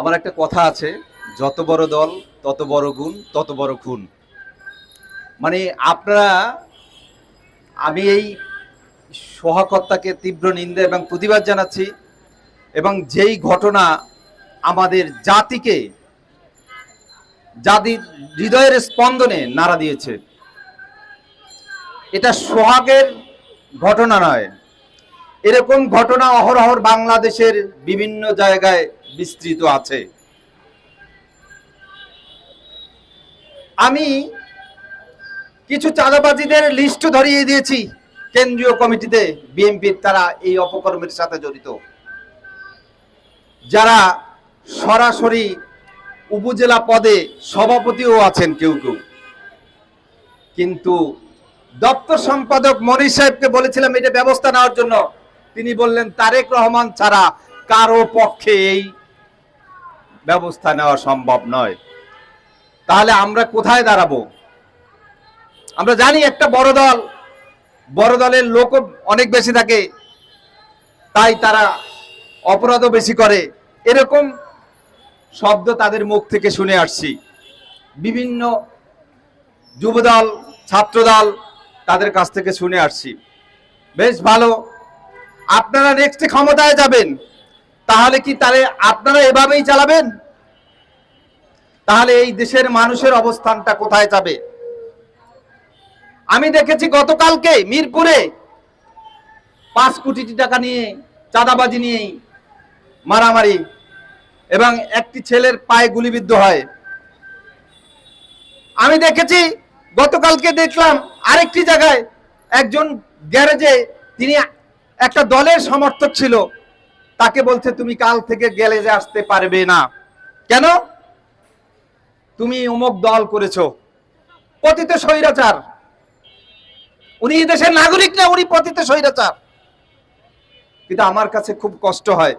আমার একটা কথা আছে, যত বড় দল, তত বড় গুণ, তত বড় খুন। মানে আপনারা, আমি এই সহকর্তাকে তীব্র নিন্দা এবং প্রতিবাদ জানাচ্ছি এবং যেই ঘটনা আমাদের জাতিকে, জাতির হৃদয়ের স্পন্দনে নাড়া দিয়েছে, এটা সোহাগের ঘটনা নয়। এরকম ঘটনা অহরহর বাংলাদেশের বিভিন্ন জায়গায় বিস্তৃত আছে। আমি কিছু চাঁদাবাজিদের লিস্ট ধরিয়ে দিয়েছি। কেন্দ্রীয় কমিটিতে বিএনপির তারা এই অপকর্মের সাথে জড়িত। যারা সরাসরি উপজেলা পদে সভাপতিও আছেন কেউ কেউ। কিন্তু দপ্তর সম্পাদক মনির সাহেবকে বলেছিলাম এটা ব্যবস্থা নেওয়ার জন্য। তিনি বললেন, তারেক রহমান ছাড়া কারও পক্ষে এই ব্যবস্থা নেওয়া সম্ভব নয়। তাহলে আমরা কোথায় দাঁড়াবো? আমরা জানি একটা বড় দল, বড় দলের লোকও অনেক বেশি থাকে, তাই তারা অপরাধও বেশি করে। এরকম শব্দ তাদের মুখ থেকে শুনে আসছি। বিভিন্ন যুবদল, ছাত্রদল তাদের কাছ থেকে শুনে আসছি। বেশ ভালো। আপনারা নেক্সট ক্ষমতায় যাবেন। তাহলে কি তাহলে আপনারা এভাবেই চালাবেন? তাহলে এই দেশের মানুষের অবস্থানটা কোথায় যাবে? আমি দেখেছি গতকালকে মিরপুরে পাঁচ কোটি টাকা নিয়ে, চাঁদাবাজি নিয়ে মারামারি এবং একটি ছেলের পায়ে গুলিবিদ্ধ হয়। আমি দেখেছি গতকালকে দেখলাম আরেকটি জায়গায় একজন গ্যারেজে তিনি একটা দলের সমর্থক ছিল। তাকে বলছে, তুমি কাল থেকে গেলে যে আসতে পারবে না। কেন? তুমি অমুক দল করেছ। পতিত স্বৈরাচার। উনি দেশের নাগরিক না, উনি পতিত স্বৈরাচার। কিন্তু আমার কাছে খুব কষ্ট হয়।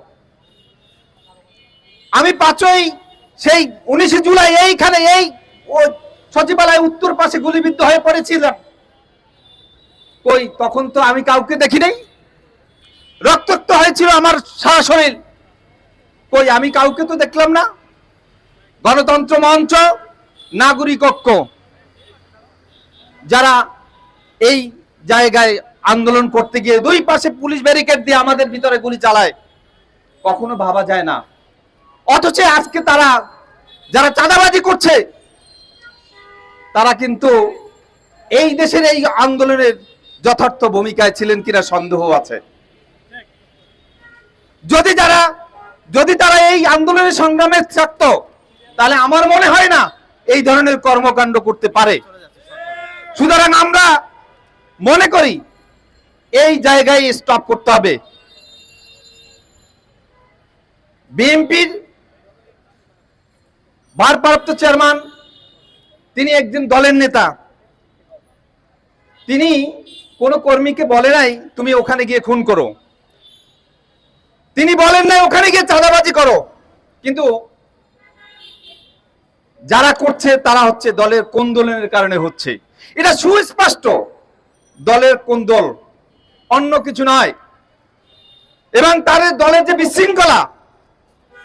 আমি পাঁচই সেই উনিশে জুলাই এইখানে এই সচিবালয় উত্তর পাশে গুলিবিদ্ধ হয়ে পড়েছিলাম। কই, তখন তো আমি কাউকে দেখি নাই রক্তাক্ত হয়েছিল আমার সারা শরীর। কই, আমি কাউকে তো দেখলাম না? গণতন্ত্র মঞ্চ, নাগরিক ঐক্য। যারা এই জায়গায় আন্দোলন করতে গিয়ে দুই পাশে পুলিশ ব্যারিকেড দিয়ে আমাদের ভিতরে গুলি চালায়, কখনো ভাবা যায় না। অথচ আজকে তারা, যারা চাঁদাবাজি করছে, তারা কিন্তু এই দেশের এই আন্দোলনের যথার্থ ভূমিকায় ছিলেন কিনা সন্দেহ আছে। যদি যারা, যদি তারা এই আন্দোলনের সংগ্রামে থাকতো, তাহলে আমার মনে হয় না এই ধরনের কর্মকাণ্ড করতে পারে। সুতরাং আমরা মনে করি এই জায়গায় স্টপ করতে হবে। বিএনপির ভারপ্রাপ্ত চেয়ারম্যান, তিনি একজন দলের নেতা। তিনি কোনো কর্মীকে বলে নাই, তুমি ওখানে গিয়ে খুন করো। তিনি বলেন নাই, ওখানে গিয়ে চাঁদাবাজি করো। কিন্তু যারা করছে, তারা হচ্ছে দলের কোন দলের কারণে হচ্ছে? এটা সুস্পষ্ট। দলের কোন দল? অন্য কিছু নয়। এবং তাদের দলের যে বিশৃঙ্খলা,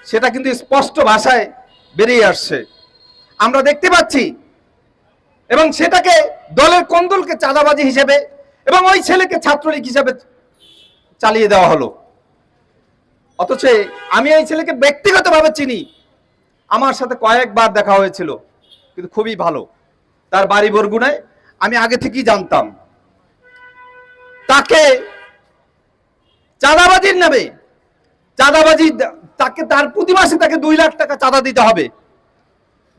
সেটা কিন্তু স্পষ্ট ভাষায় বেরিয়ে আসছে। আমরা দেখতে পাচ্ছি, এবং সেটাকে দলের কোন দলকে চাঁদাবাজি হিসেবে এবং ওই ছেলেকে ছাত্রলীগ হিসেবে চালিয়ে দেওয়া হলো। অথচ আমি এই ছেলেকে ব্যক্তিগতভাবে চিনি। আমার সাথে কয়েকবার দেখা হয়েছিল, কিন্তু খুবই ভালো। তার বাড়ি বরগুনায়, আমি আগে থেকেই জানতাম। তাকে চাঁদাবাজির নামে, চাঁদাবাজি তাকে তার প্রতি মাসে তাকে দুই লাখ টাকা চাঁদা দিতে হবে।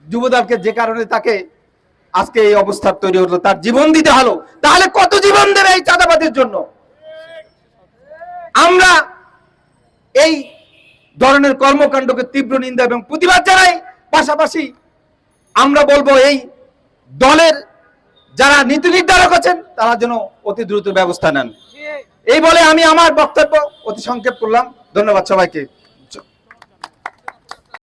যুবদলকে যে কারণে তাকে আজকে এই অবস্থা তৈরি হলো, তার জীবন দিতে হলো। তাহলে কত জীবন দেবে এই চাঁদাবাজির জন্য? আমরা এই ধরনের কর্মকাণ্ডকে তীব্র নিন্দা এবং প্রতিবাদ জানাই। পাশাপাশি আমরা বলব এই দলের যারা নীতি নির্ধারক আছেন, তারা যেন অতি দ্রুত ব্যবস্থা নেন। এই বলে আমি আমার বক্তব্য অতি সংক্ষেপ করলাম। ধন্যবাদ সবাইকে।